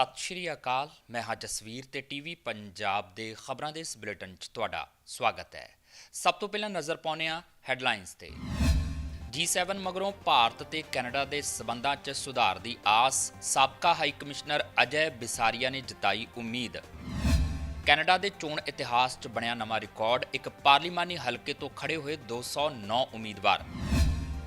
ਸਤਿ ਸ਼੍ਰੀ ਅਕਾਲ। ਮੈਂ ਹਾਂ ਜਸਵੀਰ ਤੇ ਟੀਵੀ ਪੰਜਾਬ ਦੇ ਖਬਰਾਂ ਦੇ ਇਸ ਬੁਲੇਟਿਨ 'ਚ ਤੁਹਾਡਾ ਸਵਾਗਤ ਹੈ। ਸਭ ਤੋਂ ਪਹਿਲਾਂ ਨਜ਼ਰ ਪਾਉਂਦੇ ਹਾਂ ਹੈਡਲਾਈਨਸ ਤੇ। G7 ਮਗਰੋਂ ਭਾਰਤ ਤੇ ਕੈਨੇਡਾ ਦੇ ਸਬੰਧਾਂ 'ਚ ਸੁਧਾਰ ਦੀ ਆਸ, ਸਾਬਕਾ ਹਾਈ ਕਮਿਸ਼ਨਰ ਅਜੈ ਬਿਸਾਰੀਆ ਨੇ ਜਤਾਈ ਉਮੀਦ। ਕੈਨੇਡਾ ਦੇ ਚੋਣ ਇਤਿਹਾਸ 'ਚ ਬਣਿਆ ਨਵਾਂ ਰਿਕਾਰਡ, ਇੱਕ ਪਾਰਲੀਮਾਨੀ ਹਲਕੇ ਤੋਂ ਖੜੇ ਹੋਏ 209 ਉਮੀਦਵਾਰ।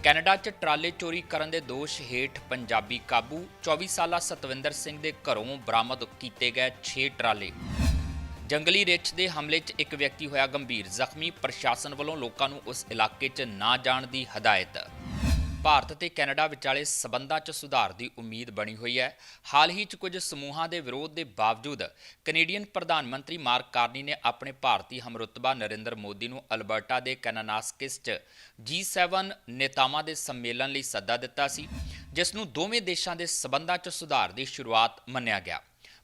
ਕੈਨੇਡਾ 'ਚ ਟਰਾਲੇ ਚੋਰੀ ਕਰਨ ਦੇ ਦੋਸ਼ ਹੇਠ ਪੰਜਾਬੀ ਕਾਬੂ। 24 ਸਾਲਾ ਸਤਵਿੰਦਰ ਸਿੰਘ ਦੇ ਘਰੋਂ ਬਰਾਮਦ ਕੀਤੇ ਗਏ 6 ਟਰਾਲੇ। ਜੰਗਲੀ ਰਿੱਛ ਦੇ ਹਮਲੇ 'ਚ ਇੱਕ ਵਿਅਕਤੀ ਹੋਇਆ ਗੰਭੀਰ। ਜ਼ਖਮੀ ਪ੍ਰਸ਼ਾਸਨ ਵੱਲੋਂ ਲੋਕਾਂ ਨੂੰ ਉਸ ਇਲਾਕੇ 'ਚ ਨਾ ਜਾਣ ਦੀ ਹਦਾਇਤ। ਭਾਰਤ ਤੇ ਕੈਨੇਡਾ ਵਿਚਾਲੇ ਸਬੰਧਾਂ 'ਚ ਸੁਧਾਰ ਦੀ ਉਮੀਦ ਬਣੀ ਹੋਈ ਹੈ। ਹਾਲ ਹੀ 'ਚ ਕੁਝ ਸਮੂਹਾਂ ਦੇ ਵਿਰੋਧ ਦੇ ਬਾਵਜੂਦ ਕੈਨੇਡੀਅਨ ਪ੍ਰਧਾਨ ਮੰਤਰੀ ਮਾਰਕ ਕਾਰਨੀ ਨੇ ਆਪਣੇ ਭਾਰਤੀ ਹਮਰੁਤਬਾ ਨਰਿੰਦਰ ਮੋਦੀ ਨੂੰ ਅਲਬਰਟਾ ਦੇ ਕੈਨਾਨਾਸਕਿਸ 'ਚ G7 ਨੇਤਾਵਾਂ ਦੇ ਸੰਮੇਲਨ ਲਈ ਸੱਦਾ ਦਿੱਤਾ ਸੀ, ਜਿਸ ਨੂੰ ਦੋਵੇਂ ਦੇਸ਼ਾਂ ਦੇ ਸਬੰਧਾਂ 'ਚ ਸੁਧਾਰ ਦੀ ਸ਼ੁਰੂਆਤ ਮੰਨਿਆ ਗਿਆ।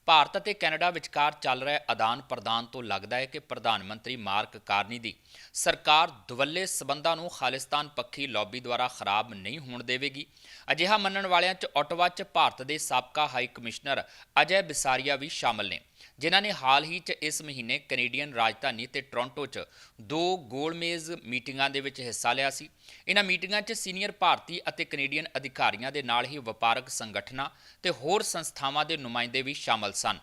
ਭਾਰਤ ਅਤੇ ਕੈਨੇਡਾ ਵਿਚਕਾਰ ਚੱਲ ਰਿਹਾ ਆਦਾਨ ਪ੍ਰਦਾਨ ਤੋਂ ਲੱਗਦਾ ਹੈ ਕਿ ਪ੍ਰਧਾਨ ਮੰਤਰੀ ਮਾਰਕ ਕਾਰਨੀ ਦੀ ਸਰਕਾਰ ਦੁਵੱਲੇ ਸਬੰਧਾਂ ਨੂੰ ਖਾਲਿਸਤਾਨ ਪੱਖੀ ਲੌਬੀ ਦੁਆਰਾ ਖਰਾਬ ਨਹੀਂ ਹੋਣ ਦੇਵੇਗੀ। ਅਜਿਹਾ ਮੰਨਣ ਵਾਲਿਆਂ 'ਚ, ਓਟਵਾ 'ਚ ਭਾਰਤ ਦੇ ਸਾਬਕਾ ਹਾਈ ਕਮਿਸ਼ਨਰ ਅਜੈ ਬਿਸਾਰੀਆ ਵੀ ਸ਼ਾਮਲ ਨੇ। ਜਿਨ੍ਹਾਂ ਨੇ ਹਾਲ ਹੀ 'ਚ ਇਸ ਮਹੀਨੇ ਕੈਨੇਡੀਅਨ ਰਾਜਧਾਨੀ ਤੇ ਟੋਰਾਂਟੋ 'ਚ ਦੋ ਗੋਲਮੇਜ਼ ਮੀਟਿੰਗਾਂ ਦੇ ਵਿੱਚ ਹਿੱਸਾ ਲਿਆ ਸੀ। ਇਹਨਾਂ ਮੀਟਿੰਗਾਂ 'ਚ ਸੀਨੀਅਰ ਭਾਰਤੀ ਅਤੇ ਕੈਨੇਡੀਅਨ ਅਧਿਕਾਰੀਆਂ ਦੇ ਨਾਲ ਹੀ ਵਪਾਰਕ ਸੰਗਠਨਾਂ ਤੇ ਹੋਰ ਸੰਸਥਾਵਾਂ ਦੇ ਨੁਮਾਇੰਦੇ ਵੀ ਸ਼ਾਮਲ ਸਨ।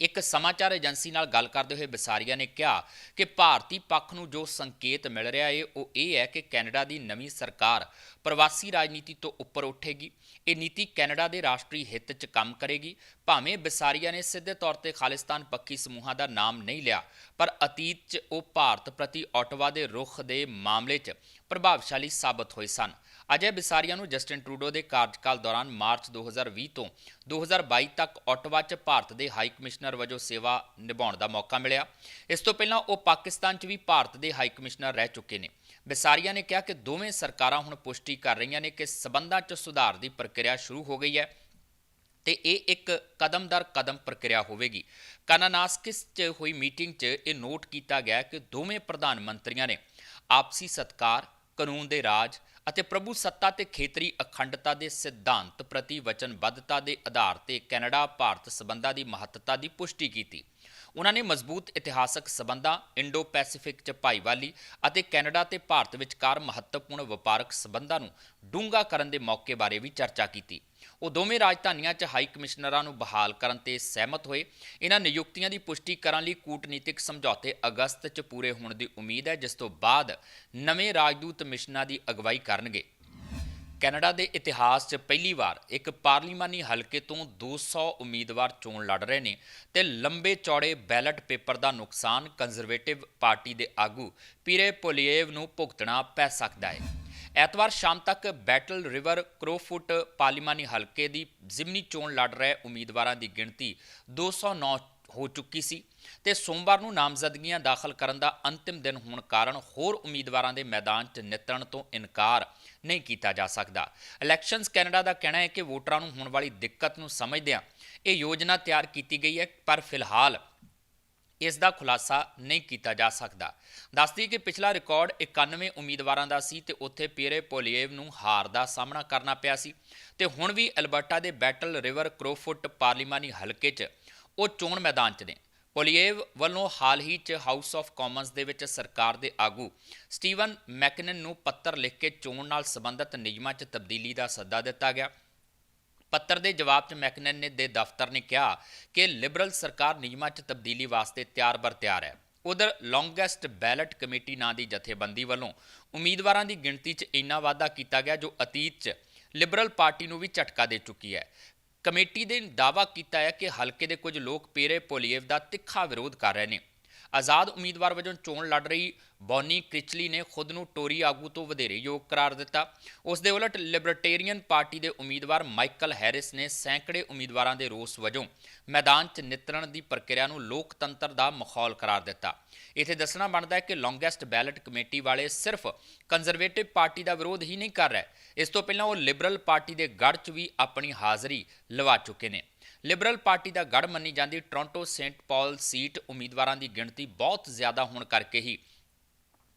ਇੱਕ ਸਮਾਚਾਰ ਏਜੰਸੀ ਨਾਲ ਗੱਲ ਕਰਦੇ ਹੋਏ ਬਸਾਰੀਆ ਨੇ ਕਿਹਾ ਕਿ ਭਾਰਤੀ ਪੱਖ ਨੂੰ ਜੋ ਸੰਕੇਤ ਮਿਲ ਰਿਹਾ ਹੈ ਉਹ ਇਹ ਹੈ ਕਿ ਕੈਨੇਡਾ ਦੀ ਨਵੀਂ ਸਰਕਾਰ ਪ੍ਰਵਾਸੀ ਰਾਜਨੀਤੀ ਤੋਂ ਉੱਪਰ ਉੱਠੇਗੀ। ਇਹ ਨੀਤੀ ਕੈਨੇਡਾ ਦੇ ਰਾਸ਼ਟਰੀ ਹਿੱਤ 'ਚ ਕੰਮ ਕਰੇਗੀ। ਭਾਵੇਂ ਬਸਾਰੀਆ ਨੇ ਸਿੱਧੇ ਤੌਰ ਤੇ ਖਾਲਿਸਤਾਨ ਪੱਖੀ ਸਮੂਹਾਂ ਦਾ ਨਾਮ ਨਹੀਂ ਲਿਆ, ਪਰ ਅਤੀਤ 'ਚ ਉਹ ਭਾਰਤ ਪ੍ਰਤੀ ਓਟਵਾ ਦੇ ਰੁਖ ਦੇ ਮਾਮਲੇ 'ਚ ਪ੍ਰਭਾਵਸ਼ਾਲੀ ਸਾਬਤ ਹੋਏ ਸਨ। ਅਜੇ ਬਿਸਾਰੀਆ ਨੂੰ ਜਸਟਿਨ ਟਰੂਡੋ ਦੇ ਕਾਰਜਕਾਲ ਦੌਰਾਨ ਮਾਰਚ 2020 ਤੋਂ 2022 ਤੱਕ ਓਟਵਾ 'ਚ ਭਾਰਤ ਦੇ ਹਾਈ ਕਮਿਸ਼ਨਰ ਵਜੋਂ ਸੇਵਾ ਨਿਭਾਉਣ ਦਾ ਮੌਕਾ ਮਿਲਿਆ। ਇਸ ਤੋਂ ਪਹਿਲਾਂ ਉਹ ਪਾਕਿਸਤਾਨ 'ਚ ਵੀ ਭਾਰਤ ਦੇ ਹਾਈ ਕਮਿਸ਼ਨਰ ਰਹਿ ਚੁੱਕੇ ਨੇ। ਬਿਸਾਰੀਆ ਨੇ ਕਿਹਾ ਕਿ ਦੋਵੇਂ ਸਰਕਾਰਾਂ ਹੁਣ ਪੁਸ਼ਟੀ ਕਰ ਰਹੀਆਂ ਨੇ ਕਿ ਸਬੰਧਾਂ 'ਚ ਸੁਧਾਰ ਦੀ ਪ੍ਰਕਿਰਿਆ ਸ਼ੁਰੂ ਹੋ ਗਈ ਹੈ ਤੇ ਇਹ ਇੱਕ ਕਦਮ ਦਰ ਕਦਮ ਪ੍ਰਕਿਰਿਆ ਹੋਵੇਗੀ। ਕਾਨਾਨਾਸਕਿਸ 'ਚ ਹੋਈ ਮੀਟਿੰਗ 'ਚ ਇਹ ਨੋਟ ਕੀਤਾ ਗਿਆ ਕਿ ਦੋਵੇਂ ਪ੍ਰਧਾਨ ਮੰਤਰੀਆਂ ਨੇ ਆਪਸੀ ਸਤਕਾਰ, ਕਾਨੂੰਨ ਦੇ ਰਾਜ ਅਤੇ ਪ੍ਰਭੂ ਸੱਤਾ ਤੇ ਖੇਤਰੀ ਅਖੰਡਤਾ ਦੇ ਸਿਧਾਂਤ ਪ੍ਰਤੀ ਵਚਨਬੱਧਤਾ ਦੇ ਆਧਾਰ ਤੇ ਕੈਨੇਡਾ, ਭਾਰਤ ਸਬੰਧਾਂ ਦੀ ਮਹੱਤਤਾ ਦੀ ਪੁਸ਼ਟੀ ਕੀਤੀ। ਉਹਨਾਂ ਨੇ ਮਜ਼ਬੂਤ ਇਤਿਹਾਸਕ ਸਬੰਧਾਂ ਇੰਡੋ ਪੈਸੀਫਿਕ ਚ ਭਾਈਵਾਲੀ ਅਤੇ ਕੈਨੇਡਾ ਤੇ ਭਾਰਤ ਵਿਚਕਾਰ ਮਹੱਤਵਪੂਰਨ ਵਪਾਰਕ ਸਬੰਧਾਂ ਨੂੰ ਡੂੰਘਾ ਕਰਨ ਦੇ ਮੌਕੇ ਬਾਰੇ ਵੀ ਚਰਚਾ ਕੀਤੀ। ਉਹ ਦੋਵੇਂ ਰਾਜਧਾਨੀਆਂ 'ਚ ਹਾਈ ਕਮਿਸ਼ਨਰਾਂ ਨੂੰ ਬਹਾਲ ਕਰਨ ਤੇ ਸਹਿਮਤ ਹੋਏ। ਇਹਨਾਂ ਨਿਯੁਕਤੀਆਂ ਦੀ ਪੁਸ਼ਟੀ ਕਰਨ ਲਈ ਕੂਟਨੀਤਿਕ ਸਮਝੌਤੇ ਅਗਸਤ 'ਚ ਪੂਰੇ ਹੋਣ ਦੀ ਉਮੀਦ ਹੈ, ਜਿਸ ਤੋਂ ਬਾਅਦ ਨਵੇਂ ਰਾਜਦੂਤ ਮਿਸ਼ਨਾਂ ਦੀ ਅਗਵਾਈ ਕਰਨਗੇ। ਕੈਨੇਡਾ ਦੇ ਇਤਿਹਾਸ 'ਚ ਪਹਿਲੀ ਵਾਰ ਇੱਕ ਪਾਰਲੀਮਾਨੀ ਹਲਕੇ ਤੋਂ 200 ਉਮੀਦਵਾਰ ਚੋਣ ਲੜ ਰਹੇ ਨੇ ਤੇ ਲੰਬੇ ਚੌੜੇ ਬੈਲਟ ਪੇਪਰ ਦਾ ਨੁਕਸਾਨ ਕੰਜ਼ਰਵੇਟਿਵ ਪਾਰਟੀ ਦੇ ਆਗੂ ਪੀਰੇ ਪੋਲੀਏਵ ਨੂੰ ਭੁਗਤਣਾ ਪੈ ਸਕਦਾ ਹੈ। ਐਤਵਾਰ ਸ਼ਾਮ ਤੱਕ ਬੈਟਲ ਰਿਵਰ ਕ੍ਰੋਫੁੱਟ ਪਾਰਲੀਮਾਨੀ ਹਲਕੇ ਦੀ ਜ਼ਿਮਨੀ ਚੋਣ ਲੜ ਰਹੇ ਉਮੀਦਵਾਰਾਂ ਦੀ ਗਿਣਤੀ 209 ਹੋ ਚੁੱਕੀ ਸੀ ਤੇ ਸੋਮਵਾਰ ਨੂੰ ਨਾਮਜ਼ਦਗੀਆਂ ਦਾਖਲ ਕਰਨ ਦਾ ਅੰਤਿਮ ਦਿਨ ਹੋਣ ਕਾਰਨ ਹੋਰ ਉਮੀਦਵਾਰਾਂ ਦੇ ਮੈਦਾਨ 'ਚ ਨਿਤਰਨ ਤੋਂ ਇਨਕਾਰ ਨਹੀਂ ਕੀਤਾ ਜਾ ਸਕਦਾ। ਇਲੈਕਸ਼ਨਸ ਕੈਨੇਡਾ ਦਾ ਕਹਿਣਾ ਹੈ ਕਿ ਵੋਟਰਾਂ ਨੂੰ ਹੋਣ ਵਾਲੀ ਦਿੱਕਤ ਨੂੰ ਸਮਝਦਿਆਂ ਇਹ ਯੋਜਨਾ ਤਿਆਰ ਕੀਤੀ ਗਈ ਹੈ, ਪਰ ਫਿਲਹਾਲ ਇਸ ਦਾ ਖੁਲਾਸਾ ਨਹੀਂ ਕੀਤਾ ਜਾ ਸਕਦਾ। ਦੱਸਦੀ ਕਿ ਪਿਛਲਾ ਰਿਕਾਰਡ 91 ਉਮੀਦਵਾਰਾਂ ਦਾ ਸੀ ਤੇ ਉੱਥੇ ਪੀਰੇ ਪੋਲੀਏਵ ਨੂੰ ਹਾਰ ਦਾ ਸਾਹਮਣਾ ਕਰਨਾ ਪਿਆ ਸੀ ਤੇ ਹੁਣ ਵੀ ਅਲਬਰਟਾ ਦੇ ਬੈਟਲ ਰਿਵਰ ਕ੍ਰੋਫੁੱਟ ਪਾਰਲੀਮਾਨੀ ਹਲਕੇ 'ਚ ਉਹ ਚੋਣ ਮੈਦਾਨ 'ਚ ਨੇ। ਪੋਲੀਏਵ ਵੱਲੋਂ ਹਾਲ ਹੀ 'ਚ ਹਾਊਸ ਆਫ ਕਾਮਨਸ ਦੇ ਵਿੱਚ ਸਰਕਾਰ ਦੇ ਆਗੂ ਸਟੀਵਨ ਮੈਕਨਨ ਨੂੰ ਪੱਤਰ ਲਿਖ ਕੇ ਚੋਣ ਨਾਲ ਸੰਬੰਧਿਤ ਨਿਯਮਾਂ 'ਚ ਤਬਦੀਲੀ ਦਾ ਸੱਦਾ ਦਿੱਤਾ ਗਿਆ। ਪੱਤਰ ਦੇ ਜਵਾਬ 'ਚ ਮੈਕਨਨ ਨੇ ਦੇ ਦਫ਼ਤਰ ਨੇ ਕਿਹਾ ਕਿ ਲਿਬਰਲ ਸਰਕਾਰ ਨਿਯਮਾਂ 'ਚ ਤਬਦੀਲੀ ਵਾਸਤੇ ਤਿਆਰ ਬਰ ਤਿਆਰ ਹੈ। ਉਧਰ ਲੌਂਗੈਸਟ ਬੈਲਟ ਕਮੇਟੀ ਨਾਂ ਦੀ ਜਥੇਬੰਦੀ ਵੱਲੋਂ ਉਮੀਦਵਾਰਾਂ ਦੀ ਗਿਣਤੀ 'ਚ ਇੰਨਾ ਵਾਧਾ ਕੀਤਾ ਗਿਆ ਜੋ ਅਤੀਤ 'ਚ ਲਿਬਰਲ ਪਾਰਟੀ ਨੂੰ ਵੀ ਝਟਕਾ ਦੇ ਚੁੱਕੀ ਹੈ। ਕਮੇਟੀ ਨੇ ਦਾਅਵਾ ਕੀਤਾ ਹੈ ਕਿ ਹਲਕੇ ਦੇ ਕੁਝ ਲੋਕ ਪੇਰੇ ਪੋਲੀਏਵ ਦਾ ਤਿੱਖਾ ਵਿਰੋਧ ਕਰ ਰਹੇ ਨੇ। ਆਜ਼ਾਦ ਉਮੀਦਵਾਰ ਵਜੋਂ ਚੋਣ ਲੜ ਰਹੀ ਬੌਨੀ ਕ੍ਰਿਚਲੀ ਨੇ ਖੁਦ ਨੂੰ ਟੋਰੀ ਆਗੂ ਤੋਂ ਵਧੇਰੇ ਯੋਗ ਕਰਾਰ ਦਿੱਤਾ। ਉਸ ਦੇ ਉਲਟ ਲਿਬਰਟੇਰੀਅਨ ਪਾਰਟੀ ਦੇ ਉਮੀਦਵਾਰ ਮਾਈਕਲ ਹੈਰਿਸ ਨੇ ਸੈਂਕੜੇ ਉਮੀਦਵਾਰਾਂ ਦੇ ਰੋਸ ਵਜੋਂ ਮੈਦਾਨ 'ਚ ਨਿਤਰਣ ਦੀ ਪ੍ਰਕਿਰਿਆ ਨੂੰ ਲੋਕਤੰਤਰ ਦਾ ਮਖੌਲ ਕਰਾਰ ਦਿੱਤਾ। ਇਥੇ ਦੱਸਣਾ ਬਣਦਾ ਹੈ ਕਿ ਲੌਂਗੈਸਟ ਬੈਲਟ ਕਮੇਟੀ ਵਾਲੇ ਸਿਰਫ ਕੰਜ਼ਰਵੇਟਿਵ ਪਾਰਟੀ ਦਾ ਵਿਰੋਧ ਹੀ ਨਹੀਂ ਕਰ ਰਹੇ। ਇਸ ਤੋਂ ਪਹਿਲਾਂ ਉਹ ਲਿਬਰਲ ਪਾਰਟੀ ਦੇ ਗੜ 'ਚ ਵੀ ਆਪਣੀ ਹਾਜ਼ਰੀ ਲਵਾ ਚੁੱਕੇ ਨੇ। ਲਿਬਰਲ ਪਾਰਟੀ ਦਾ ਗੜ ਮੰਨੀ ਜਾਂਦੀ ਟੋਰਾਂਟੋ ਸੇਂਟ ਪਾਲ ਸੀਟ ਉਮੀਦਵਾਰਾਂ ਦੀ ਗਿਣਤੀ ਬਹੁਤ ਜ਼ਿਆਦਾ ਹੋਣ ਕਰਕੇ ਹੀ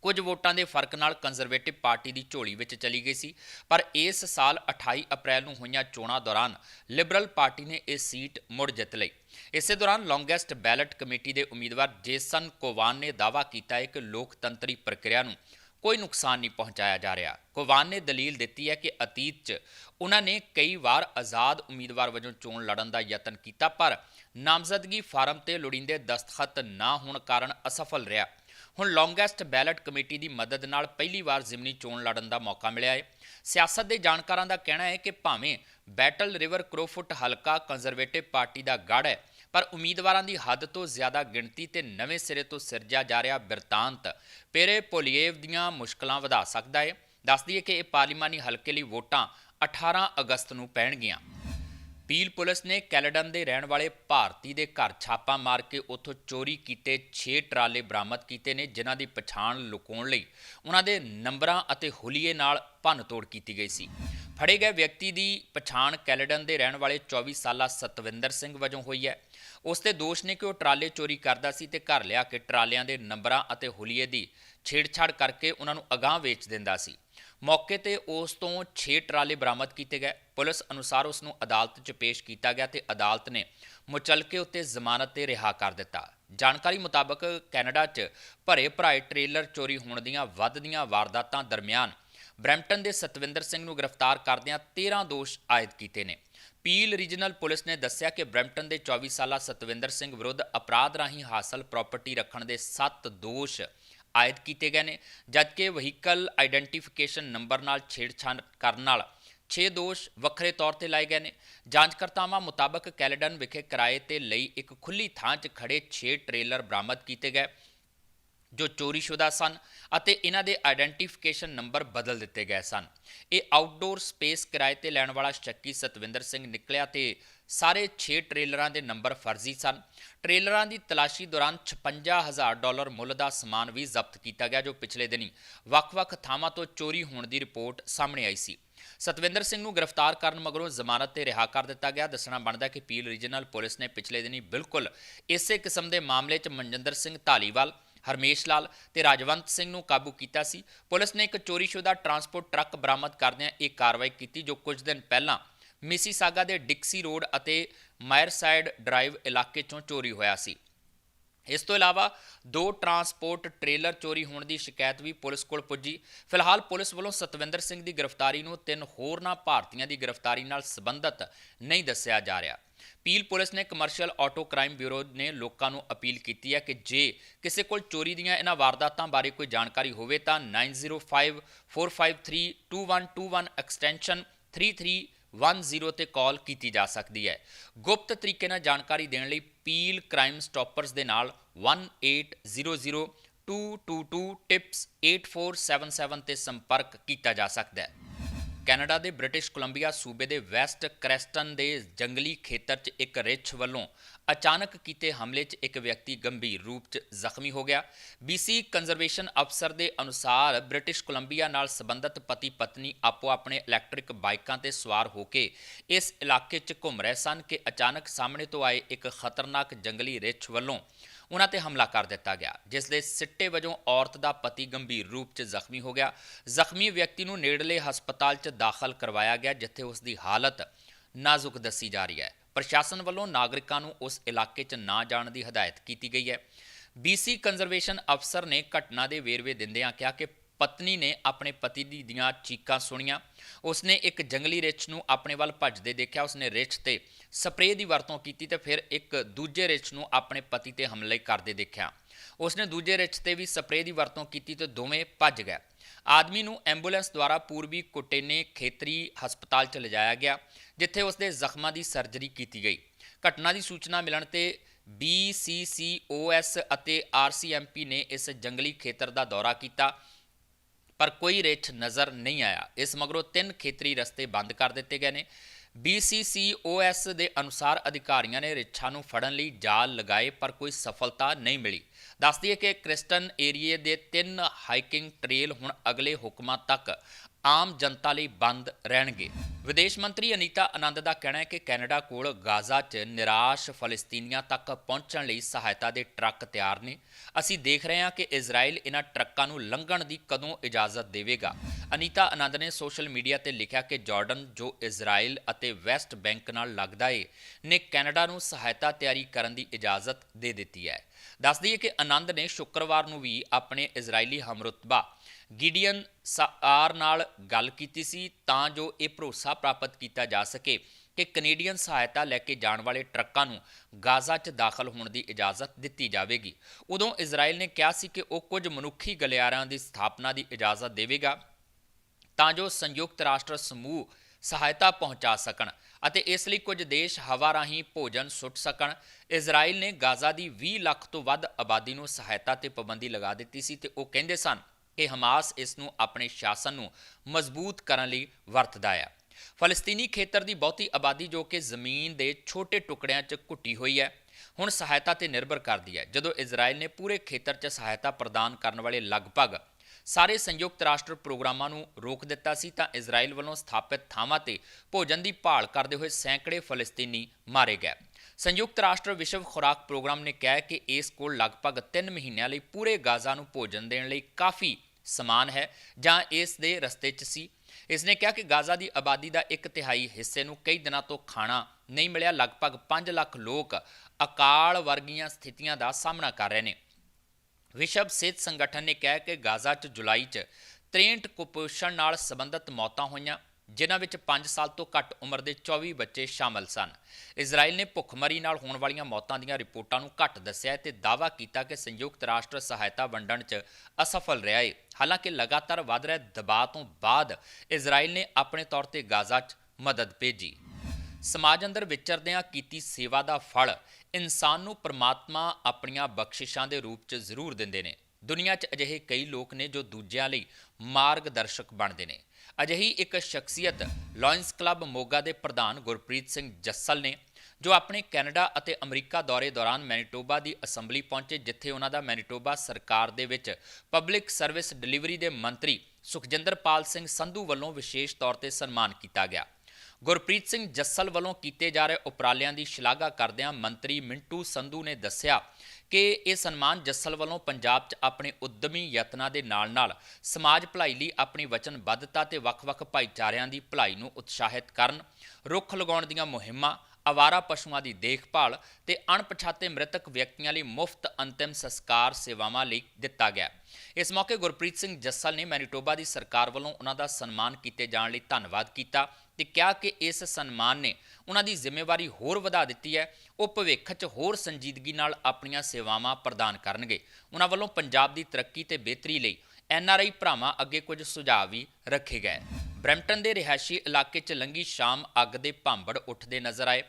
ਕੁਝ ਵੋਟਾਂ ਦੇ ਫ਼ਰਕ ਨਾਲ ਕੰਜ਼ਰਵੇਟਿਵ ਪਾਰਟੀ ਦੀ ਝੋਲੀ ਵਿੱਚ ਚਲੀ ਗਈ ਸੀ। ਪਰ ਇਸ ਸਾਲ 28 ਅਪ੍ਰੈਲ ਨੂੰ ਹੋਈਆਂ ਚੋਣਾਂ ਦੌਰਾਨ ਲਿਬਰਲ ਪਾਰਟੀ ਨੇ ਇਹ ਸੀਟ ਮੁੜ ਜਿੱਤ ਲਈ। ਇਸੇ ਦੌਰਾਨ ਲੌਂਗੈਸਟ ਬੈਲਟ ਕਮੇਟੀ ਦੇ ਉਮੀਦਵਾਰ ਜੇਸਨ ਕੋਵਾਨ ਨੇ ਦਾਅਵਾ ਕੀਤਾ ਹੈ ਕਿ ਲੋਕਤੰਤਰੀ ਪ੍ਰਕਿਰਿਆ ਨੂੰ ਕੋਈ ਨੁਕਸਾਨ ਨਹੀਂ ਪਹੁੰਚਾਇਆ ਜਾ ਰਿਹਾ। ਕੋਵਾਨ ਨੇ ਦਲੀਲ ਦਿੱਤੀ ਹੈ ਕਿ ਅਤੀਤ 'ਚ ਉਹਨਾਂ ਨੇ ਕਈ ਵਾਰ ਆਜ਼ਾਦ ਉਮੀਦਵਾਰ ਵਜੋਂ ਚੋਣ ਲੜਨ ਦਾ ਯਤਨ ਕੀਤਾ, ਪਰ ਨਾਮਜ਼ਦਗੀ ਫਾਰਮ ਤੇ ਲੋੜੀਂਦੇ ਦਸਤਖਤ ਨਾ ਹੋਣ ਕਾਰਨ ਅਸਫਲ ਰਿਹਾ। ਹੁਣ ਲੌਂਗੈਸਟ ਬੈਲਟ ਕਮੇਟੀ ਦੀ ਮਦਦ ਨਾਲ ਪਹਿਲੀ ਵਾਰ ਜ਼ਿਮਨੀ ਚੋਣ ਲੜਨ ਦਾ ਮੌਕਾ ਮਿਲਿਆ ਹੈ। ਸਿਆਸਤ ਦੇ ਜਾਣਕਾਰਾਂ ਦਾ ਕਹਿਣਾ ਹੈ ਕਿ ਭਾਵੇਂ ਬੈਟਲ ਰਿਵਰ ਕਰੋਫੁੱਟ ਹਲਕਾ ਕੰਜ਼ਰਵੇਟਿਵ ਪਾਰਟੀ ਦਾ ਗੜ ਹੈ ਪਰ ਉਮੀਦਵਾਰਾਂ ਦੀ ਹੱਦ ਤੋਂ ਜ਼ਿਆਦਾ ਗਿਣਤੀ ਤੇ ਨਵੇਂ ਸਿਰੇ ਤੋਂ ਸਿਰਜਿਆ ਜਾ ਰਿਹਾ ਬਿਰਤਾਂਤ। ਪੇਰੇ ਪੋਲੀਏਵ ਦੀਆਂ ਮੁਸ਼ਕਲਾਂ ਵਧਾ ਸਕਦਾ ਹੈ ਦੱਸਦੀ ਹੈ ਕਿ ਇਹ ਪਾਰਲੀਮਾਨੀ ਹਲਕੇ ਲਈ ਵੋਟਾਂ 18 ਅਗਸਤ ਨੂੰ ਪੈਣਗੀਆਂ। ਪੀਲ ਪੁਲਿਸ ਨੇ ਕੈਲੇਡਨ ਦੇ ਰਹਿਣ ਵਾਲੇ ਭਾਰਤੀ ਦੇ ਘਰ ਛਾਪਾ ਮਾਰ ਕੇ ਉੱਥੋਂ ਚੋਰੀ ਕੀਤੇ 6 ਟਰਾਲੇ ਬਰਾਮਦ ਕੀਤੇ ਨੇ, ਜਿਨ੍ਹਾਂ ਦੀ ਪਛਾਣ ਲੁਕਾਉਣ ਲਈ ਉਹਨਾਂ ਦੇ ਨੰਬਰਾਂ ਅਤੇ ਹੁਲੀਏ ਨਾਲ ਭੰਨਤੋੜ ਕੀਤੀ ਗਈ ਸੀ। ਫੜੇ ਗਏ ਵਿਅਕਤੀ ਦੀ ਪਛਾਣ ਕੈਲੇਡਨ ਦੇ ਰਹਿਣ ਵਾਲੇ 24 ਸਾਲਾ ਸਤਵਿੰਦਰ ਸਿੰਘ ਵਜੋਂ ਹੋਈ ਹੈ। ਉਸ ਤੇ ਦੋਸ਼ ਨੇ ਕਿ ਉਹ ਟਰਾਲੇ ਚੋਰੀ ਕਰਦਾ ਸੀ ਤੇ ਘਰ ਲਿਆ ਕੇ ਟਰਾਲਿਆਂ ਦੇ ਨੰਬਰਾਂ ਅਤੇ ਹੁਲੀਏ ਦੀ ਛੇੜਛਾੜ ਕਰਕੇ ਉਹਨਾਂ ਨੂੰ ਅਗਾਹ ਵੇਚ ਦਿੰਦਾ ਸੀ। ਮੌਕੇ ਤੇ ਉਸ ਤੋਂ 6 ਟਰਾਲੇ ਬਰਾਮਦ ਕੀਤੇ ਗਏ। ਪੁਲਿਸ ਅਨੁਸਾਰ ਉਸ ਨੂੰ ਅਦਾਲਤ 'ਚ ਪੇਸ਼ ਕੀਤਾ ਗਿਆ ਤੇ ਅਦਾਲਤ ਨੇ ਮੁਚਲਕੇ ਉੱਤੇ ਜ਼ਮਾਨਤ ਤੇ ਰਿਹਾ ਕਰ ਦਿੱਤਾ। ਜਾਣਕਾਰੀ ਮੁਤਾਬਕ ਕੈਨੇਡਾ 'ਚ ਭਰੇ ਭਰਾਏ ਟ੍ਰੇਲਰ ਚੋਰੀ ਹੋਣ ਦੀਆਂ ਵੱਧਦੀਆਂ ਵਾਰਦਾਤਾਂ ਦਰਮਿਆਨ ਬ੍ਰੈਂਪਟਨ ਦੇ ਸਤਵਿੰਦਰ ਸਿੰਘ ਨੂੰ ਗ੍ਰਿਫਤਾਰ ਕਰਦਿਆਂ 13 ਦੋਸ਼ ਆਇਦ ਕੀਤੇ ਨੇ। ਪੀਲ ਰੀਜਨਲ ਪੁਲਿਸ ਨੇ ਦੱਸਿਆ ਕਿ ਬ੍ਰੈਂਪਟਨ ਦੇ 24 ਸਾਲਾ ਸਤਵਿੰਦਰ ਸਿੰਘ ਵਿਰੁੱਧ ਅਪਰਾਧ ਰਾਹੀਂ ਹਾਸਲ ਪ੍ਰਾਪਰਟੀ ਰੱਖਣ ਦੇ 7 ਦੋਸ਼ ਆਇਦ ਕੀਤੇ ਗਏ ਨੇ, ਜਦਕਿ ਵਹੀਕਲ ਆਈਡੈਂਟੀਫਿਕੇਸ਼ਨ ਨੰਬਰ ਨਾਲ ਛੇੜਛਾੜ ਕਰਨ ਨਾਲ 6 ਦੋਸ਼ ਵੱਖਰੇ ਤੌਰ ਤੇ ਲਾਏ ਗਏ ਨੇ। ਜਾਂਚਕਰਤਾਵਾਂ ਮੁਤਾਬਕ ਕੈਲਡਨ ਵਿਖੇ ਕਿਰਾਏ ਤੇ ਲਈ ਇੱਕ ਖੁੱਲੀ ਥਾਂ 'ਚ ਖੜੇ 6 ਟ੍ਰੇਲਰ ਬਰਾਮਦ ਕੀਤੇ ਗਏ। ਜੋ ਚੋਰੀਸ਼ੁਦਾ ਸਨ ਅਤੇ ਇਹਨਾਂ ਦੇ ਆਇਡੈਂਟੀਫਿਕੇਸ਼ਨ ਨੰਬਰ ਬਦਲ ਦਿੱਤੇ ਗਏ ਸਨ। ਇਹ ਆਊਟਡੋਰ ਸਪੇਸ ਕਿਰਾਏ ਤੇ ਲੈਣ ਵਾਲਾ ਸ਼ੱਕੀ ਸਤਵਿੰਦਰ ਸਿੰਘ ਨਿਕਲਿਆ ਤੇ ਸਾਰੇ 6 ਟ੍ਰੇਲਰਾਂ ਦੇ ਨੰਬਰ ਫਰਜ਼ੀ ਸਨ। ਟ੍ਰੇਲਰਾਂ ਦੀ ਤਲਾਸ਼ੀ ਦੌਰਾਨ 56000 ਡਾਲਰ ਮੁੱਲ ਦਾ ਸਮਾਨ ਵੀ ਜ਼ਬਤ ਕੀਤਾ ਗਿਆ, ਜੋ ਪਿਛਲੇ ਦਿਨੀ ਵੱਖ-ਵੱਖ ਥਾਵਾਂ ਤੋਂ ਚੋਰੀ ਹੋਣ ਦੀ ਰਿਪੋਰਟ ਸਾਹਮਣੇ ਆਈ ਸੀ। ਸਤਵਿੰਦਰ ਸਿੰਘ ਨੂੰ ਗ੍ਰਿਫਤਾਰ ਕਰਨ ਮਗਰੋਂ ਜ਼ਮਾਨਤ ਤੇ ਰਿਹਾ ਕਰ ਦਿੱਤਾ ਗਿਆ। ਦੱਸਣਾ ਬਣਦਾ ਕਿ ਪੀਲ ਰੀਜਨਲ ਪੁਲਿਸ ਨੇ ਪਿਛਲੇ ਦਿਨੀ ਬਿਲਕੁਲ ਇਸੇ ਕਿਸਮ ਦੇ ਮਾਮਲੇ 'ਚ ਮਨਜਿੰਦਰ ਸਿੰਘ ਢਾਲੀਵਾਲ ਹਰਮੇਸ਼ ਲਾਲ ਤੇ ਰਾਜਵੰਤ ਸਿੰਘ ਨੂੰ ਕਾਬੂ ਕੀਤਾ ਸੀ। ਪੁਲਿਸ ਨੇ ਇੱਕ ਚੋਰੀਸ਼ੁਦਾ ਟਰਾਂਸਪੋਰਟ ਟਰੱਕ ਬਰਾਮਦ ਕਰਦਿਆਂ ਇਹ ਕਾਰਵਾਈ ਕੀਤੀ, ਜੋ ਕੁਝ ਦਿਨ ਪਹਿਲਾਂ ਮਿਸੀਸਾਗਾ ਦੇ ਡਿਕਸੀ ਰੋਡ ਅਤੇ ਮਾਇਰਸਾਈਡ ਡਰਾਈਵ ਇਲਾਕੇ 'ਚੋਂ ਚੋਰੀ ਹੋਇਆ ਸੀ। ਇਸ ਤੋਂ ਇਲਾਵਾ ਦੋ ਟਰਾਂਸਪੋਰਟ ਟ੍ਰੇਲਰ ਚੋਰੀ ਹੋਣ ਦੀ ਸ਼ਿਕਾਇਤ ਵੀ ਪੁਲਿਸ ਕੋਲ ਪੁੱਜੀ। ਫਿਲਹਾਲ ਪੁਲਿਸ ਵੱਲੋਂ ਸਤਵਿੰਦਰ ਸਿੰਘ ਦੀ ਗ੍ਰਿਫਤਾਰੀ ਨੂੰ ਤਿੰਨ ਹੋਰਨਾਂ ਭਾਰਤੀਆਂ ਦੀ ਗ੍ਰਿਫਤਾਰੀ ਨਾਲ ਸੰਬੰਧਤ ਨਹੀਂ ਦੱਸਿਆ ਜਾ ਰਿਹਾ। ਪੀਲ ਪੁਲਿਸ ਨੇ ਕਮਰਸ਼ੀਅਲ ਆਟੋ ਕ੍ਰਾਈਮ ਬਿਊਰੋ ਨੇ ਲੋਕਾਂ ਨੂੰ ਅਪੀਲ ਕੀਤੀ ਹੈ ਕਿ ਜੇ ਕਿਸੇ ਕੋਲ ਚੋਰੀ ਦੀਆਂ ਇਹਨਾਂ ਵਾਰਦਾਤਾਂ ਬਾਰੇ ਕੋਈ ਜਾਣਕਾਰੀ ਹੋਵੇ ਤਾਂ 9054532121 ਐਕਸਟੈਂਸ਼ਨ 3310 ਤੇ ਕਾਲ ਕੀਤੀ ਜਾ ਸਕਦੀ ਹੈ। ਗੁਪਤ ਤਰੀਕੇ ਨਾਲ ਜਾਣਕਾਰੀ ਦੇਣ ਲਈ ਪੀਲ ਕ੍ਰਾਈਮ ਸਟਾਪਰਸ ਦੇ ਨਾਲ 1800 222 ਟਿਪਸ 8477 ਤੇ ਸੰਪਰਕ ਕੀਤਾ ਜਾ ਸਕਦਾ ਹੈ। ਕੈਨੇਡਾ ਦੇ ਬ੍ਰਿਟਿਸ਼ ਕੋਲੰਬੀਆ ਸੂਬੇ ਦੇ ਵੈਸਟ ਕ੍ਰੈਸਟਨ ਦੇ ਜੰਗਲੀ ਖੇਤਰ 'ਚ ਇੱਕ ਰਿੱਛ ਵੱਲੋਂ ਅਚਾਨਕ ਕੀਤੇ ਹਮਲੇ 'ਚ ਇੱਕ ਵਿਅਕਤੀ ਗੰਭੀਰ ਰੂਪ 'ਚ ਜ਼ਖਮੀ ਹੋ ਗਿਆ। BC ਕੰਜ਼ਰਵੇਸ਼ਨ ਅਫਸਰ ਦੇ ਅਨੁਸਾਰ ਬ੍ਰਿਟਿਸ਼ ਕੋਲੰਬੀਆ ਨਾਲ ਸੰਬੰਧਿਤ ਪਤੀ ਪਤਨੀ ਆਪੋ ਆਪਣੇ ਇਲੈਕਟ੍ਰਿਕ ਬਾਈਕਾਂ ਤੇ ਸਵਾਰ ਹੋ ਕੇ ਇਸ ਇਲਾਕੇ 'ਚ ਘੁੰਮ ਰਹੇ ਸਨ ਕਿ ਅਚਾਨਕ ਸਾਹਮਣੇ ਤੋਂ ਆਏ ਇੱਕ ਖਤਰਨਾਕ ਜੰਗਲੀ ਰਿੱਛ ਵੱਲੋਂ ਉਹਨਾਂ ਤੇ ਹਮਲਾ ਕਰ ਦਿੱਤਾ ਗਿਆ, ਜਿਸ ਦੇ ਸਿੱਟੇ ਵਜੋਂ ਔਰਤ ਦਾ ਪਤੀ ਗੰਭੀਰ ਰੂਪ 'ਚ ਜ਼ਖਮੀ ਹੋ ਗਿਆ। ਜ਼ਖਮੀ ਵਿਅਕਤੀ ਨੂੰ ਨੇੜਲੇ ਹਸਪਤਾਲ 'ਚ ਦਾਖਲ ਕਰਵਾਇਆ ਗਿਆ, ਜਿੱਥੇ ਉਸ ਦੀ ਹਾਲਤ ਨਾਜ਼ੁਕ ਦੱਸੀ ਜਾ ਰਹੀ ਹੈ। ਪ੍ਰਸ਼ਾਸਨ ਵੱਲੋਂ ਨਾਗਰਿਕਾਂ ਨੂੰ ਉਸ ਇਲਾਕੇ 'ਚ ਨਾ ਜਾਣ ਦੀ ਹਦਾਇਤ ਕੀਤੀ ਗਈ ਹੈ। BC ਕੰਜ਼ਰਵੇਸ਼ਨ ਅਫਸਰ ਨੇ ਘਟਨਾ ਦੇ ਵੇਰਵੇ ਦਿੰਦਿਆਂ ਕਿਹਾ ਕਿ ਪਤਨੀ ਨੇ ਆਪਣੇ ਪਤੀ ਦੀ ਦੀਆਂ ਚੀਕਾਂ ਸੁਣੀਆਂ। ਉਸਨੇ ਇੱਕ ਜੰਗਲੀ ਰਿੱਛ ਨੂੰ ਆਪਣੇ ਵੱਲ ਭੱਜਦੇ ਦੇਖਿਆ। ਉਸਨੇ ਰਿੱਛ ਤੇ ਸਪਰੇਅ ਦੀ ਵਰਤੋਂ ਕੀਤੀ ਤੇ ਫਿਰ ਇੱਕ ਦੂਜੇ ਰਿੱਛ ਨੂੰ ਆਪਣੇ ਪਤੀ ਤੇ ਹਮਲੇ ਕਰਦੇ ਦੇਖਿਆ। ਉਸਨੇ ਦੂਜੇ ਰਿੱਛ ਤੇ ਵੀ ਸਪਰੇਅ ਦੀ ਵਰਤੋਂ ਕੀਤੀ ਤੇ ਦੋਵੇਂ ਭੱਜ ਗਏ। ਆਦਮੀ ਨੂੰ ਐਂਬੂਲੈਂਸ ਦੁਆਰਾ ਪੂਰਬੀ ਕੋਟੇਨੇ ਖੇਤਰੀ ਹਸਪਤਾਲ 'ਚ ਲਿਜਾਇਆ ਗਿਆ, ਜਿੱਥੇ ਉਸਦੇ ਜ਼ਖਮਾਂ ਦੀ ਸਰਜਰੀ ਕੀਤੀ ਗਈ। ਘਟਨਾ ਦੀ ਸੂਚਨਾ ਮਿਲਣ ਤੇ BCCOS ਅਤੇ RCMP ਨੇ ਇਸ ਜੰਗਲੀ ਖੇਤਰ ਦਾ ਦੌਰਾ ਕੀਤਾ। ਪਰ ਕੋਈ ਰਿੱਛ ਨਜ਼ਰ ਨਹੀਂ ਆਇਆ। ਇਸ ਮਗਰੋਂ ਤਿੰਨ ਖੇਤਰੀ ਰਸਤੇ ਬੰਦ ਕਰ ਦਿੱਤੇ ਗਏ ਨੇ। BCCOS ਦੇ ਅਨੁਸਾਰ ਅਧਿਕਾਰੀਆਂ ਨੇ ਰਿੱਛਾਂ ਨੂੰ ਫੜਨ ਲਈ ਜਾਲ ਲਗਾਏ, ਪਰ ਕੋਈ ਸਫਲਤਾ ਨਹੀਂ ਮਿਲੀ। ਦੱਸਦੀ ਹੈ ਕਿ ਕ੍ਰਿਸਟਨ ਏਰੀਏ ਦੇ ਤਿੰਨ ਹਾਈਕਿੰਗ ਟ੍ਰੇਲ ਹੁਣ ਅਗਲੇ ਹੁਕਮਾਂ ਤੱਕ ਆਮ ਜਨਤਾ ਲਈ ਬੰਦ ਰਹਿਣਗੇ। ਵਿਦੇਸ਼ ਮੰਤਰੀ ਅਨੀਤਾ ਆਨੰਦ ਦਾ ਕਹਿਣਾ ਹੈ ਕਿ ਕੈਨੇਡਾ ਕੋਲ ਗਾਜ਼ਾ 'ਚ ਨਿਰਾਸ਼ ਫਲਸਤੀਨੀਆਂ ਤੱਕ ਪਹੁੰਚਣ ਲਈ ਸਹਾਇਤਾ ਦੇ ਟਰੱਕ ਤਿਆਰ ਨੇ। ਅਸੀਂ ਦੇਖ ਰਹੇ ਹਾਂ ਕਿ ਇਜ਼ਰਾਈਲ ਇਹਨਾਂ ਟਰੱਕਾਂ ਨੂੰ ਲੰਘਣ ਦੀ ਕਦੋਂ ਇਜਾਜ਼ਤ ਦੇਵੇਗਾ। ਅਨੀਤਾ ਆਨੰਦ ਨੇ ਸੋਸ਼ਲ ਮੀਡੀਆ ਤੇ ਲਿਖਿਆ ਕਿ ਜਾਰਡਨ, ਜੋ ਇਜ਼ਰਾਈਲ ਅਤੇ ਵੈਸਟ ਬੈਂਕ ਨਾਲ ਲੱਗਦਾ ਏ, ਨੇ ਕੈਨੇਡਾ ਨੂੰ ਸਹਾਇਤਾ ਤਿਆਰੀ ਕਰਨ ਦੀ ਇਜਾਜ਼ਤ ਦੇ ਦਿੱਤੀ ਹੈ। ਦੱਸ ਦਈਏ ਕਿ ਆਨੰਦ ਨੇ ਸ਼ੁੱਕਰਵਾਰ ਨੂੰ ਵੀ ਆਪਣੇ ਇਜ਼ਰਾਈਲੀ ਹਮਰੁਤਬਾ ਗਿਡੀਅਨ ਆਰ ਨਾਲ ਗੱਲ ਕੀਤੀ ਸੀ ਤਾਂ ਜੋ ਇਹ ਭਰੋਸਾ ਪ੍ਰਾਪਤ ਕੀਤਾ ਜਾ ਸਕੇ ਕਿ ਕੈਨੇਡੀਅਨ ਸਹਾਇਤਾ ਲੈ ਕੇ ਜਾਣ ਵਾਲੇ ਟਰੱਕਾਂ ਨੂੰ ਗਾਜ਼ਾ 'ਚ ਦਾਖਲ ਹੋਣ ਦੀ ਇਜਾਜ਼ਤ ਦਿੱਤੀ ਜਾਵੇਗੀ। ਉਦੋਂ ਇਜ਼ਰਾਈਲ ਨੇ ਕਿਹਾ ਸੀ ਕਿ ਉਹ ਕੁਝ ਮਨੁੱਖੀ ਗਲਿਆਰਾਂ ਦੀ ਸਥਾਪਨਾ ਦੀ ਇਜਾਜ਼ਤ ਦੇਵੇਗਾ ਤਾਂ ਜੋ ਸੰਯੁਕਤ ਰਾਸ਼ਟਰ ਸਮੂਹ ਸਹਾਇਤਾ ਪਹੁੰਚਾ ਸਕਣ ਅਤੇ ਇਸ ਲਈ ਕੁਝ ਦੇਸ਼ ਹਵਾ ਰਾਹੀਂ ਭੋਜਨ ਸੁੱਟ ਸਕਣ। ਇਜ਼ਰਾਈਲ ਨੇ ਗਾਜ਼ਾ ਦੀ 20 ਲੱਖ ਤੋਂ ਵੱਧ ਆਬਾਦੀ ਨੂੰ ਸਹਾਇਤਾ ਤੇ ਪਾਬੰਦੀ ਲਗਾ ਦਿੱਤੀ ਸੀ ਤੇ ਉਹ ਕਹਿੰਦੇ ਸਨ ਕਿ ਹਮਾਸ ਇਸ ਨੂੰ ਆਪਣੇ ਸ਼ਾਸਨ ਨੂੰ ਮਜ਼ਬੂਤ ਕਰਨ ਲਈ ਵਰਤਦਾ ਹੈ ਫਲਸਤੀਨੀ ਖੇਤਰ ਦੀ ਬਹੁਤੀ ਆਬਾਦੀ ਜੋ ਕਿ ਜ਼ਮੀਨ ਦੇ ਛੋਟੇ ਟੁਕੜਿਆਂ 'ਚ ਘੁੱਟੀ ਹੋਈ ਹੈ, ਹੁਣ ਸਹਾਇਤਾ ਤੇ ਨਿਰਭਰ ਕਰਦੀ ਹੈ। ਜਦੋਂ ਇਜ਼ਰਾਈਲ ਨੇ ਪੂਰੇ ਖੇਤਰ 'ਚ ਸਹਾਇਤਾ ਪ੍ਰਦਾਨ ਕਰਨ ਵਾਲੇ ਲਗਭਗ ਸਾਰੇ ਸੰਯੁਕਤ ਰਾਸ਼ਟਰ ਪ੍ਰੋਗਰਾਮਾਂ ਨੂੰ ਰੋਕ ਦਿੱਤਾ ਸੀ, ਤਾਂ ਇਜ਼ਰਾਈਲ ਵੱਲੋਂ ਸਥਾਪਿਤ ਥਾਵਾਂ ਤੇ ਭੋਜਨ ਦੀ ਭਾਲ ਕਰਦੇ ਹੋਏ ਸੈਂਕੜੇ ਫਲਸਤੀਨੀ ਮਾਰੇ ਗਏ। ਸੰਯੁਕਤ ਰਾਸ਼ਟਰ ਵਿਸ਼ਵ ਖੁਰਾਕ ਪ੍ਰੋਗਰਾਮ ਨੇ ਕਿਹਾ ਕਿ ਇਸ ਕੋਲ ਲਗਭਗ 3 ਮਹੀਨਿਆਂ ਲਈ ਪੂਰੇ ਗਾਜ਼ਾ ਨੂੰ ਭੋਜਨ ਦੇਣ ਲਈ ਕਾਫੀ ਸਮਾਨ ਹੈ, ਜਾਂ ਇਸ ਦੇ ਰਸਤੇ 'ਚ ਸੀ। ਇਸ ਨੇ ਕਿਹਾ ਕਿ ਗਾਜ਼ਾ ਦੀ ਆਬਾਦੀ ਦਾ ਇੱਕ ਤਿਹਾਈ ਹਿੱਸੇ ਨੂੰ ਕਈ ਦਿਨਾਂ ਤੋਂ ਖਾਣਾ ਨਹੀਂ ਮਿਲਿਆ। ਲਗਭਗ 5 ਲੱਖ ਲੋਕ ਅਕਾਲ ਵਰਗੀਆਂ ਸਥਿਤੀਆਂ ਦਾ ਸਾਹਮਣਾ ਕਰ ਰਹੇ ਨੇ। ਵਿਸ਼ਵ ਸਿਹਤ ਸੰਗਠਨ ਨੇ ਕਿਹਾ ਕਿ ਗਾਜ਼ਾ 'ਚ ਜੁਲਾਈ 'ਚ 63 ਕੁਪੋਸ਼ਣ ਨਾਲ ਸੰਬੰਧਿਤ ਮੌਤਾਂ ਹੋਈਆਂ। ਜਿਨ੍ਹਾਂ ਵਿੱਚ 5 ਸਾਲ ਤੋਂ ਘੱਟ ਉਮਰ ਦੇ 24 ਬੱਚੇ ਸ਼ਾਮਲ ਸਨ। ਇਜ਼ਰਾਈਲ ਨੇ ਭੁੱਖਮਰੀ ਨਾਲ ਹੋਣ ਵਾਲੀਆਂ ਮੌਤਾਂ ਦੀਆਂ ਰਿਪੋਰਟਾਂ ਨੂੰ ਘੱਟ ਦੱਸਿਆ ਹੈ ਤੇ ਦਾਅਵਾ ਕੀਤਾ ਕਿ ਸੰਯੁਕਤ ਰਾਸ਼ਟਰ ਸਹਾਇਤਾ ਵੰਡਣ 'ਚ ਅਸਫਲ ਰਿਹਾ ਹੈ ਹਾਲਾਂਕਿ ਲਗਾਤਾਰ ਵਧ ਰਹੇ ਦਬਾਅ ਤੋਂ ਬਾਅਦ ਇਜ਼ਰਾਈਲ ਨੇ ਆਪਣੇ ਤੌਰ ਤੇ ਗਾਜ਼ਾ 'ਚ ਮਦਦ ਭੇਜੀ। ਸਮਾਜ ਅੰਦਰ ਵਿਚਰਦਿਆਂ ਕੀਤੀ ਸੇਵਾ ਦਾ ਫਲ ਇਨਸਾਨ ਨੂੰ ਪ੍ਰਮਾਤਮਾ ਆਪਣੀਆਂ ਬਖਸ਼ਿਸ਼ਾਂ ਦੇ ਰੂਪ 'ਚ ਜ਼ਰੂਰ ਦਿੰਦੇ ਨੇ। ਦੁਨੀਆ 'ਚ ਅਜਿਹੇ ਕਈ ਲੋਕ ਨੇ ਜੋ ਦੂਜਿਆਂ ਲਈ ਮਾਰਗਦਰਸ਼ਕ ਬਣਦੇ ਨੇ। ਅਜਿਹੀ ਇੱਕ ਸ਼ਖਸੀਅਤ ਲਾਇਨਸ ਕਲੱਬ ਮੋਗਾ ਦੇ ਪ੍ਰਧਾਨ ਗੁਰਪ੍ਰੀਤ ਸਿੰਘ ਜੱਸਲ ਨੇ, ਜੋ ਆਪਣੇ ਕੈਨੇਡਾ ਅਤੇ ਅਮਰੀਕਾ ਦੌਰੇ ਦੌਰਾਨ ਮੈਨੀਟੋਬਾ ਦੀ ਅਸੈਂਬਲੀ ਪਹੁੰਚੇ, ਜਿੱਥੇ ਉਹਨਾਂ ਦਾ ਮੈਨੀਟੋਬਾ ਸਰਕਾਰ ਦੇ ਵਿੱਚ ਪਬਲਿਕ ਸਰਵਿਸ ਡਿਲੀਵਰੀ ਦੇ ਮੰਤਰੀ ਸੁਖਜਿੰਦਰਪਾਲ ਸਿੰਘ ਸੰਧੂ ਵੱਲੋਂ ਵਿਸ਼ੇਸ਼ ਤੌਰ ਤੇ ਸਨਮਾਨ ਕੀਤਾ ਗਿਆ। ਗੁਰਪ੍ਰੀਤ ਸਿੰਘ ਜੱਸਲ ਵੱਲੋਂ ਕੀਤੇ ਜਾ ਰਹੇ ਉਪਰਾਲਿਆਂ ਦੀ ਸ਼ਲਾਘਾ ਕਰਦਿਆਂ ਮੰਤਰੀ ਮਿੰਟੂ ਸੰਧੂ ਨੇ ਦੱਸਿਆ ਕਿ ਇਹ ਸਨਮਾਨ ਜੱਸਲ ਵੱਲੋਂ ਪੰਜਾਬ 'ਚ ਆਪਣੇ ਉਦਮੀ ਯਤਨਾਂ ਦੇ ਨਾਲ-ਨਾਲ ਸਮਾਜ ਭਲਾਈ ਲਈ ਆਪਣੀ ਵਚਨਬੱਧਤਾ ਤੇ ਵੱਖ-ਵੱਖ ਭਾਈਚਾਰਿਆਂ ਦੀ ਭਲਾਈ ਨੂੰ ਉਤਸ਼ਾਹਿਤ ਕਰਨ, ਰੁੱਖ ਲਗਾਉਣ ਦੀਆਂ ਮੁਹਿੰਮਾਂ ਆਵਾਰਾ ਪਸ਼ੂਆਂ ਦੀ ਦੇਖਭਾਲ ਤੇ ਅਣਪਛਾਤੇ ਮ੍ਰਿਤਕ ਵਿਅਕਤੀਆਂ ਲਈ ਮੁਫਤ ਅੰਤਿਮ ਸੰਸਕਾਰ ਸੇਵਾਵਾਂ ਲਈ ਦਿੱਤਾ ਗਿਆ। ਇਸ ਮੌਕੇ ਗੁਰਪ੍ਰੀਤ ਸਿੰਘ ਜੱਸਲ ਨੇ ਮੈਨੀਟੋਬਾ ਦੀ ਸਰਕਾਰ ਵੱਲੋਂ ਉਹਨਾਂ ਦਾ ਸਨਮਾਨ ਕੀਤੇ ਜਾਣ ਲਈ ਧੰਨਵਾਦ ਕੀਤਾ ਤੇ ਕਿਹਾ ਕਿ ਇਸ ਸਨਮਾਨ ਨੇ ਉਹਨਾਂ ਦੀ ਜ਼ਿੰਮੇਵਾਰੀ ਹੋਰ ਵਧਾ ਦਿੱਤੀ ਹੈ। ਉਹ ਭਵਿੱਖ 'ਚ ਹੋਰ ਸੰਜੀਦਗੀ ਨਾਲ ਆਪਣੀਆਂ ਸੇਵਾਵਾਂ ਪ੍ਰਦਾਨ ਕਰਨਗੇ। ਉਹਨਾਂ ਵੱਲੋਂ ਪੰਜਾਬ ਦੀ ਤਰੱਕੀ ਤੇ ਬਿਹਤਰੀ ਲਈ ਐਨਆਰਆਈ ਭਰਾਵਾਂ ਅੱਗੇ ਕੁਝ ਸੁਝਾਅ ਵੀ ਰੱਖੇ ਗਏ। ਬ੍ਰੈਂਪਟਨ ਦੇ ਰਿਹਾਇਸ਼ੀ ਇਲਾਕੇ 'ਚ ਲੰਗੀ ਸ਼ਾਮ ਅੱਗ ਦੇ ਭਾਂਬੜ ਉੱਠਦੇ ਨਜ਼ਰ ਆਏ।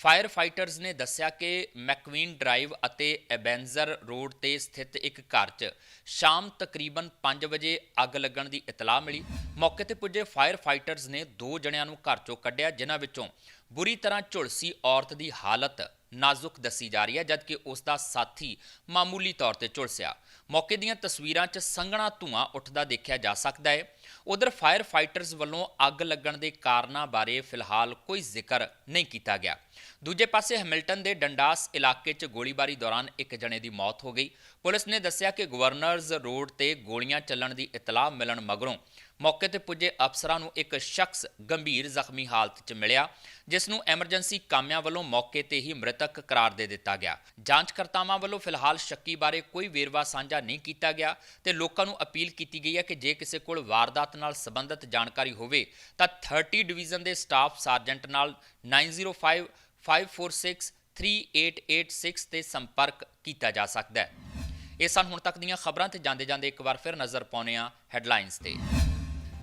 ਫਾਇਰ ਫਾਈਟਰਸ ਨੇ ਦੱਸਿਆ ਕਿ ਮੈਕਵੀਨ ਡਰਾਈਵ ਅਤੇ ਐਬੈਂਜ਼ਰ ਰੋਡ ਤੇ ਸਥਿਤ ਇੱਕ ਘਰ 'ਚ ਸ਼ਾਮ ਤਕਰੀਬਨ 5 ਵਜੇ ਅੱਗ ਲੱਗਣ ਦੀ ਇਤਲਾਹ ਮਿਲੀ। ਮੌਕੇ ਤੇ ਪੁੱਜੇ ਫਾਇਰ ਫਾਈਟਰਸ ਨੇ ਦੋ ਜਣਿਆਂ ਨੂੰ ਘਰ 'ਚੋਂ ਕੱਢਿਆ, ਜਿਨ੍ਹਾਂ ਵਿੱਚੋਂ ਬੁਰੀ ਤਰ੍ਹਾਂ ਝੁਲਸੀ ਔਰਤ ਦੀ ਹਾਲਤ ਨਾਜ਼ੁਕ ਦੱਸੀ ਜਾ ਰਹੀ ਹੈ, ਜਦਕਿ ਉਸ ਦਾ ਸਾਥੀ ਮਾਮੂਲੀ ਤੌਰ ਤੇ ਝੁਲਸਿਆ। ਮੌਕੇ ਦੀਆਂ ਤਸਵੀਰਾਂ 'ਚ ਸੰਘਣਾ ਧੂਆਂ ਉੱਠਦਾ ਦੇਖਿਆ ਜਾ ਸਕਦਾ ਹੈ। ਉਧਰ ਫਾਇਰ ਫਾਈਟਰਸ ਵੱਲੋਂ ਅੱਗ ਲੱਗਣ ਦੇ ਕਾਰਨਾਂ ਬਾਰੇ ਫਿਲਹਾਲ ਕੋਈ ਜ਼ਿਕਰ ਨਹੀਂ ਕੀਤਾ ਗਿਆ। ਦੂਜੇ ਪਾਸੇ ਹੈਮਿਲਟਨ ਦੇ ਡੰਡਾਸ ਇਲਾਕੇ 'ਚ ਗੋਲੀਬਾਰੀ ਦੌਰਾਨ ਇੱਕ ਜਣੇ ਦੀ ਮੌਤ ਹੋ ਗਈ। ਪੁਲਿਸ ਨੇ ਦੱਸਿਆ ਕਿ ਗਵਰਨਰਜ਼ ਰੋਡ ਤੇ ਗੋਲੀਆਂ ਚੱਲਣ ਦੀ ਇਤਲਾਹ ਮਿਲਣ ਮਗਰੋਂ ਮੌਕੇ ਤੇ ਪੁੱਜੇ ਅਫਸਰਾਂ ਨੂੰ ਇੱਕ ਸ਼ਖਸ ਗੰਭੀਰ ਜ਼ਖਮੀ ਹਾਲਤ 'ਚ ਮਿਲਿਆ, ਜਿਸ ਨੂੰ ਐਮਰਜੈਂਸੀ ਕਾਮਿਆਂ ਵੱਲੋਂ ਮੌਕੇ ਤੇ ਹੀ ਮ੍ਰਿਤਕ ਕਰਾਰ ਦੇ ਦਿੱਤਾ ਗਿਆ। ਜਾਂਚਕਰਤਾਵਾਂ ਵੱਲੋਂ ਫਿਲਹਾਲ ਸ਼ੱਕੀ ਬਾਰੇ ਕੋਈ ਵੇਰਵਾ ਸਾਂਝਾ ਨਹੀਂ ਕੀਤਾ ਗਿਆ ਤੇ ਲੋਕਾਂ ਨੂੰ ਅਪੀਲ ਕੀਤੀ ਗਈ ਹੈ ਕਿ ਜੇ ਕਿਸੇ ਕੋਲ ਵਾਰਦਾਤ ਨਾਲ ਸੰਬੰਧਿਤ ਜਾਣਕਾਰੀ ਹੋਵੇ, ਤਾਂ 30 ਡਿਵੀਜ਼ਨ ਦੇ ਸਟਾਫ ਸਾਰਜੈਂਟ ਨਾਲ 905 546 3886 ਤੇ ਸੰਪਰਕ ਕੀਤਾ ਜਾ ਸਕਦਾ ਹੈ। ਇਹ ਸਨ ਹੁਣ ਤੱਕ ਦੀਆਂ ਖਬਰਾਂ ਤੇ ਜਾਂਦੇ ਜਾਂਦੇ ਇੱਕ ਵਾਰ ਫਿਰ ਨਜ਼ਰ ਪਾਉਂਦੇ ਹਾਂ ਹੈਡਲਾਈਨਸ ਤੇ।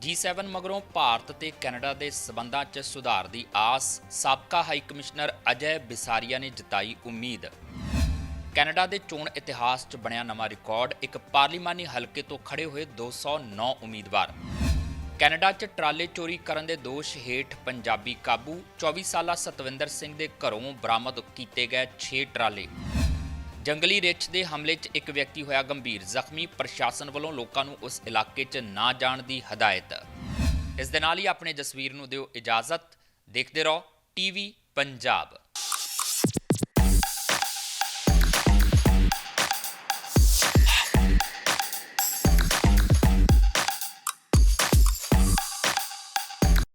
G7 ਮਗਰੋਂ ਭਾਰਤ ਤੇ ਕੈਨੇਡਾ ਦੇ ਸਬੰਧਾਂ 'ਚ ਸੁਧਾਰ ਦੀ ਆਸ ਸਾਬਕਾ ਹਾਈ ਕਮਿਸ਼ਨਰ ਅਜੈ ਬਿਸਾਰੀਆ ਨੇ ਜਤਾਈ ਉਮੀਦ। ਕੈਨੇਡਾ ਦੇ ਚੋਣ ਇਤਿਹਾਸ 'ਚ ਬਣਿਆ ਨਵਾਂ ਰਿਕਾਰਡ, ਇੱਕ ਪਾਰਲੀਮਾਨੀ ਹਲਕੇ ਤੋਂ ਖੜੇ ਹੋਏ 209 ਉਮੀਦਵਾਰ। ਕੈਨੇਡਾ 'ਚ ਟਰਾਲੇ ਚੋਰੀ ਕਰਨ ਦੇ ਦੋਸ਼ ਹੇਠ ਪੰਜਾਬੀ ਕਾਬੂ। 24 ਸਾਲਾ ਸਤਵਿੰਦਰ ਸਿੰਘ ਦੇ ਘਰੋਂ ਬਰਾਮਦ ਕੀਤੇ ਗਏ 6 ਟਰਾਲੇ। ਜੰਗਲੀ ਰਿੱਛ ਦੇ ਹਮਲੇ 'ਚ ਇੱਕ ਵਿਅਕਤੀ ਹੋਇਆ ਗੰਭੀਰ। ਜ਼ਖਮੀ ਪ੍ਰਸ਼ਾਸਨ ਵੱਲੋਂ ਲੋਕਾਂ ਨੂੰ ਉਸ ਇਲਾਕੇ 'ਚ ਨਾ ਜਾਣ ਦੀ ਹਦਾਇਤ। ਇਸ ਦੇ ਨਾਲ ਹੀ ਆਪਣੇ ਜਸਵੀਰ ਨੂੰ ਦਿਓ ਇਜਾਜ਼ਤ। ਦੇਖਦੇ ਰਹੋ, ਟੀਵੀ ਪੰਜਾਬ।